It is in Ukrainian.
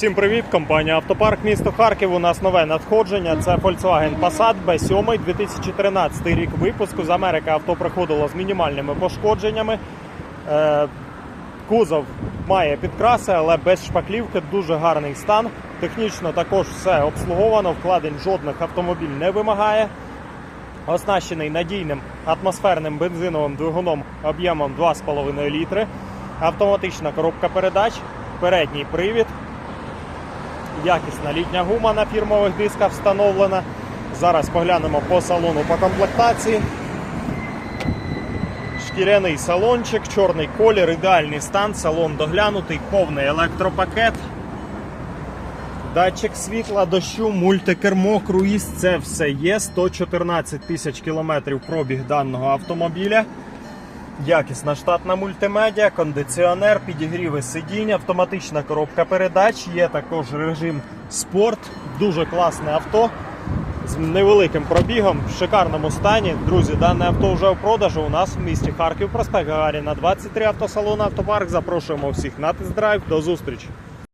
Всім привіт, компанія Автопарк місто Харків. У нас нове надходження. Це Volkswagen Passat B7 2013 рік випуску. З Америки авто приходило з мінімальними пошкодженнями. Е, Кузов має підкраси, але без шпаклівки дуже гарний стан. Технічно також все обслуговано, вкладень жодних автомобіль не вимагає. Оснащений надійним атмосферним бензиновим двигуном об'ємом 2,5 літри. Автоматична коробка передач, передній привід, якісна літня гума на фірмових дисках встановлена. Зараз поглянемо по салону по комплектації. Шкіряний салончик, чорний колір, ідеальний стан, салон доглянутий, повний електропакет. Датчик світла, дощу, мультикермо, круїз це все є. 114 тисяч кілометрів пробіг даного автомобіля. Якісна штатна мультимедіа, кондиціонер, підігріви сидінь, автоматична коробка передач, є також режим спорт. Дуже класне авто з невеликим пробігом, в шикарному стані. Друзі, дане авто вже в продажу у нас в місті Харків, проспект Гагаріна, 23 автосалон Автопарк. Запрошуємо всіх на тест-драйв. До зустрічі!